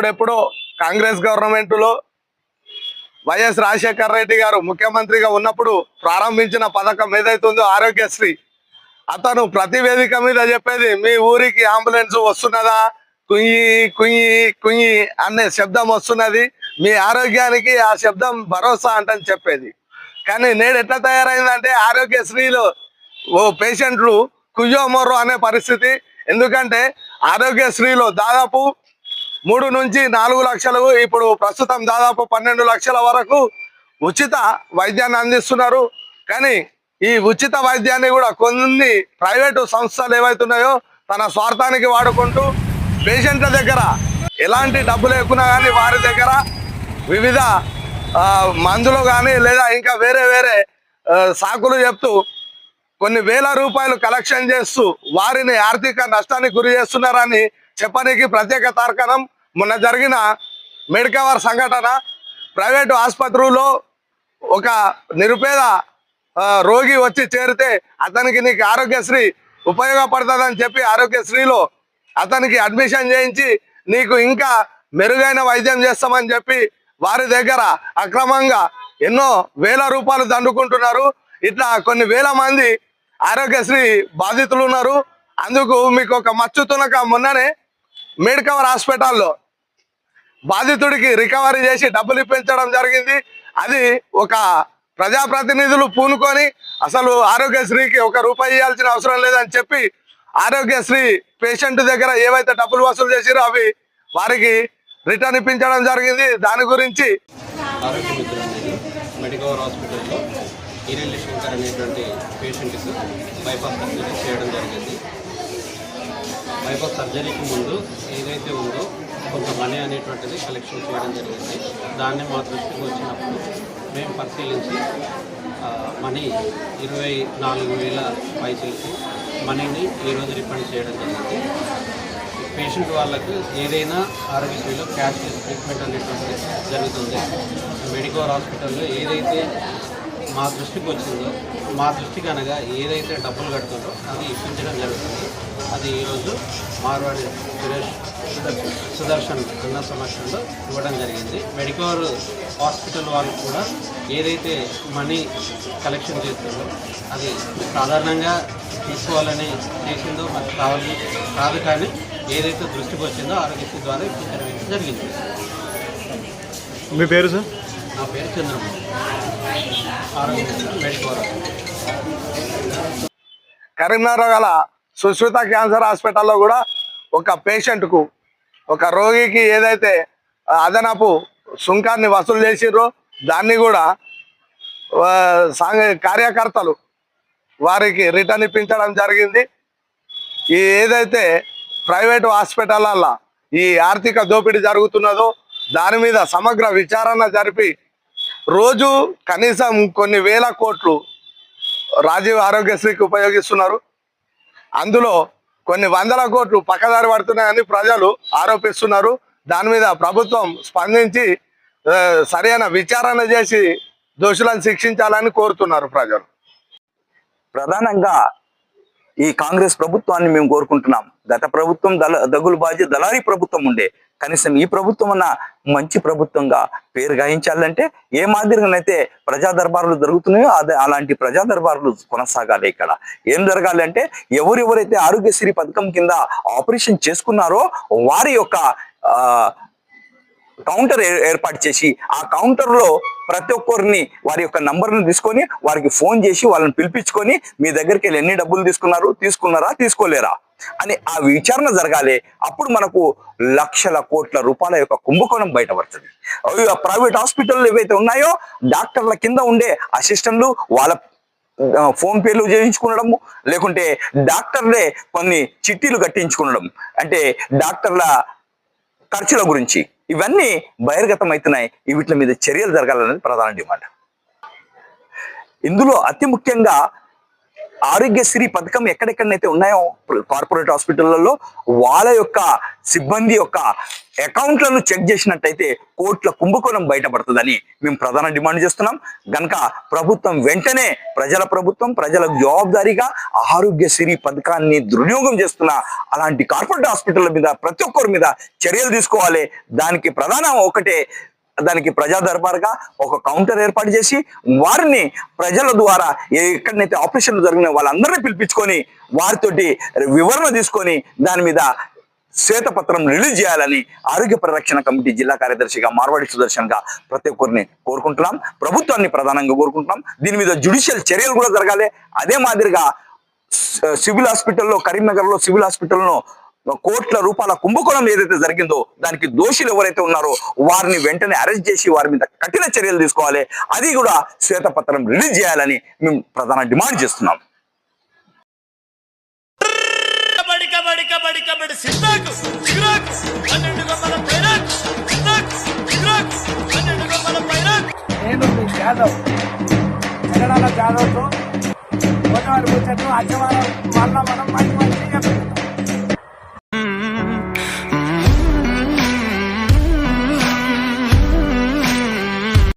అప్పుడెప్పుడో కాంగ్రెస్ గవర్నమెంట్లో వైఎస్ రాజశేఖర రెడ్డి గారు ముఖ్యమంత్రిగా ఉన్నప్పుడు ప్రారంభించిన పథకం ఏదైతుందో ఆరోగ్యశ్రీ. అతను ప్రతి వేదిక మీద చెప్పేది మీ ఊరికి అంబులెన్స్ వస్తున్నదా? కుయ్యి కుయ్యి కుయ్యి అనే శబ్దం వస్తున్నది. మీ ఆరోగ్యానికి ఆ శబ్దం భరోసా అంటని చెప్పేది. కానీ నేడు ఎట్లా తయారైందంటే ఆరోగ్యశ్రీలో ఓ పేషెంట్లు కుయ్యో మొర్రో అనే పరిస్థితి. ఎందుకంటే ఆరోగ్యశ్రీలో దాదాపు మూడు నుంచి నాలుగు లక్షలు. ఇప్పుడు ప్రస్తుతం దాదాపు పన్నెండు లక్షల వరకు ఉచిత వైద్యాన్ని అందిస్తున్నారు. కానీ ఈ ఉచిత వైద్యాన్ని కూడా కొన్ని ప్రైవేటు సంస్థలు ఏవైతున్నాయో తన స్వార్థానికి వాడుకుంటూ పేషెంట్ల దగ్గర ఎలాంటి డబ్బు లేకున్నా కానీ వారి దగ్గర వివిధ మందులు కానీ లేదా ఇంకా వేరే వేరే సాకులు చెప్తూ కొన్ని వేల రూపాయలు కలెక్షన్ చేస్తూ వారిని ఆర్థిక నష్టానికి గురి చేస్తున్నారని చెప్పడానికి ప్రత్యేక తార్కణం. మొన్న జరిగిన మెడికవర్ సంఘటన ప్రైవేటు ఆసుపత్రుల్లో ఒక నిరుపేద రోగి వచ్చి చేరితే అతనికి నీకు ఆరోగ్యశ్రీ ఉపయోగపడుతుందని చెప్పి ఆరోగ్యశ్రీలో అతనికి అడ్మిషన్ చేయించి నీకు ఇంకా మెరుగైన వైద్యం చేస్తామని చెప్పి వారి దగ్గర అక్రమంగా ఎన్నో వేల రూపాయలు దండుకుంటున్నారు. ఇట్లా కొన్ని వేల మంది ఆరోగ్యశ్రీ బాధితులు ఉన్నారు. అందుకు మీకు ఒక మచ్చు తునక మొన్ననే మెడికవర్ హాస్పిటల్లో బాధితుడికి రికవరీ చేసి డబ్బులు ఇప్పించడం జరిగింది. అది ఒక ప్రజాప్రతినిధులు పూనుకొని అసలు ఆరోగ్యశ్రీకి ఒక రూపాయి ఇవ్వాల్సిన అవసరం లేదని చెప్పి ఆరోగ్యశ్రీ పేషెంట్ దగ్గర ఏవైతే డబ్బులు వసూలు చేసిరో అవి వారికి రిటర్న్ ఇప్పించడం జరిగింది. దాని గురించి మెడికవర్ హాస్పిటల్లో ఈరెల్లి శంకర్ అనేటువంటి పేషెంట్కి బైపాస్ సర్జరీ చేయడం జరిగింది. బైపాస్ సర్జరీకి ముందు ఏదైతే ఉందో కొంత మనీ అనేటువంటిది కలెక్షన్ చేయడం జరిగింది. దాన్ని మా దృష్టికి వచ్చినప్పుడు మేము పరిశీలించి మనీ ఇరవై నాలుగు వేల పైసలకి మనీని ఈరోజు రిఫండ్ చేయడం జరిగింది. పేషెంట్ వాళ్ళకు ఏదైనా ఆరోగ్యశ్రీలో క్యాష్ ట్రీట్మెంట్ అనేటువంటిది జరుగుతుంది. మెడికోర్ హాస్పిటల్లో ఏదైతే మా దృష్టికి వచ్చిందో మా దృష్టికి అనగా ఏదైతే డబ్బులు కడుతుందో అది ఇప్పించడం జరుగుతుంది. అది ఈరోజు మార్వాడి సురేష్ సుదర్శన్ అన్న సమక్షంలో ఇవ్వడం జరిగింది. మెడికవర్ హాస్పిటల్ వాళ్ళు కూడా ఏదైతే మనీ కలెక్షన్ చేస్తుందో అది సాధారణంగా తీసుకోవాలని చేసిందో మనకు కావాలి కాదు కానీ ఏదైతే దృష్టికి వచ్చిందో ఆరోగ్యశ్రీ ద్వారా ఇప్పించడం జరిగింది. మీ పేరు సార్? నా పేరు చంద్రబాబు ఆరోగ్యశ్రీ మెడికవర్ కరీంనగర్ గల సుశ్రుత క్యాన్సర్ హాస్పిటల్లో కూడా ఒక పేషెంట్కు ఒక రోగికి ఏదైతే అదనపు సుంకాన్ని వసూలు చేసిర్రో దాన్ని కూడా సాంఘ కార్యకర్తలు వారికి రిటర్న్ ఇప్పించడం జరిగింది. ఈ ఏదైతే ప్రైవేటు హాస్పిటల్ల ఈ ఆర్థిక దోపిడీ జరుగుతున్నదో దాని మీద సమగ్ర విచారణ జరిపి రోజు కనీసం కొన్ని వేల కోట్లు రాజీవ్ ఆరోగ్యశ్రీకి ఉపయోగిస్తున్నారు. అందులో కొన్ని వందల కోట్లు పక్కదారి పడుతున్నాయని ప్రజలు ఆరోపిస్తున్నారు. దాని మీద ప్రభుత్వం స్పందించి సరైన విచారణ చేసి దోషులను శిక్షించాలని కోరుతున్నారు ప్రజలు. ప్రధానంగా ఈ కాంగ్రెస్ ప్రభుత్వాన్ని మేము కోరుకుంటున్నాం. గత ప్రభుత్వం దళ దగులు బాజీ దళారీ ప్రభుత్వం ఉండే. కనీసం ఈ ప్రభుత్వం అన్న మంచి ప్రభుత్వంగా పేరు గాయించాలంటే ఏ మాదిరిగానైతే ప్రజా దర్బారులు జరుగుతున్నాయో అదే అలాంటి ప్రజా దర్బారులు కొనసాగాలి ఇక్కడ. ఏం జరగాలి అంటే ఎవరెవరైతే ఆరోగ్యశ్రీ పథకం కింద ఆపరేషన్ చేసుకున్నారో వారి యొక్క ఆ కౌంటర్ ఏ- ఏర్పాటు చేసి ఆ కౌంటర్లో ప్రతి ఒక్కరిని వారి యొక్క నంబర్ను తీసుకొని వారికి ఫోన్ చేసి వాళ్ళని పిలిపించుకొని మీ దగ్గరికి వెళ్ళి ఎన్ని డబ్బులు తీసుకున్నారు తీసుకున్నారా తీసుకోలేరా అని ఆ విచారణ జరగాలి. అప్పుడు మనకు లక్షల కోట్ల రూపాయల యొక్క కుంభకోణం బయటపడుతుంది. అవి ప్రైవేట్ హాస్పిటల్ ఏవైతే ఉన్నాయో డాక్టర్ల కింద ఉండే అసిస్టెంట్లు వాళ్ళ ఫోన్ పేలు చేయించుకునడము లేకుంటే డాక్టర్లే కొన్ని చిట్టీలు కట్టించుకునడం. అంటే డాక్టర్ల ఖర్చుల గురించి. ఇవన్నీ బహిర్గతం అవుతున్నాయి వీటి మీద చర్యలు జరగాలనేది ప్రధాన డిమాండ్. ఇందులో అతి ముఖ్యంగా ఆరోగ్యశ్రీ పథకం ఎక్కడెక్కడైతే ఉన్నాయో కార్పొరేట్ హాస్పిటళ్ళలో వాళ్ళ యొక్క సిబ్బంది యొక్క అకౌంట్లను చెక్ చేసినట్టయితే కోట్ల కుంభకోణం బయటపడుతుందని మేము ప్రధాన డిమాండ్ చేస్తున్నాం. గనక ప్రభుత్వం వెంటనే ప్రజల ప్రభుత్వం ప్రజల జవాబుదారీగా ఆరోగ్యశ్రీ పథకాన్ని దుర్వినియోగం చేస్తున్న అలాంటి కార్పొరేట్ హాస్పిటల్ మీద ప్రతి ఒక్కరి మీద చర్యలు తీసుకోవాలి. దానికి ప్రధానం ఒకటే దానికి ప్రజా దర్బార్గా ఒక కౌంటర్ ఏర్పాటు చేసి వారిని ప్రజల ద్వారా ఎక్కడనైతే ఆపరేషన్లు జరిగిన వాళ్ళందరినీ పిలిపించుకొని వారితోటి వివరణ తీసుకొని దాని మీద శ్వేతపత్రం రిలీజ్ చేయాలని ఆరోగ్య పరిరక్షణ కమిటీ జిల్లా కార్యదర్శిగా మార్వాడి సుదర్శన్గా ప్రతి ఒక్కరిని కోరుకుంటున్నాం. ప్రభుత్వాన్ని ప్రధానంగా కోరుకుంటున్నాం. దీని మీద జుడిషియల్ చర్యలు కూడా జరగాలి. అదే మాదిరిగా సివిల్ హాస్పిటల్లో కరీంనగర్లో సివిల్ హాస్పిటల్లో కోట్ల రూపాయల కుంభకోణం ఏదైతే జరిగిందో దానికి దోషులు ఎవరైతే ఉన్నారో వారిని వెంటనే అరెస్ట్ చేసి వారి మీద కఠిన చర్యలు తీసుకోవాలి. అది కూడా శ్వేతపత్రం రిలీజ్ చేయాలని మేము ప్రధాన డిమాండ్ చేస్తున్నాం. జాదవ్ తెలంగాణ గోదావరి ముచ్చట్లు అచ్చవారం మళ్ళా మనం మంచి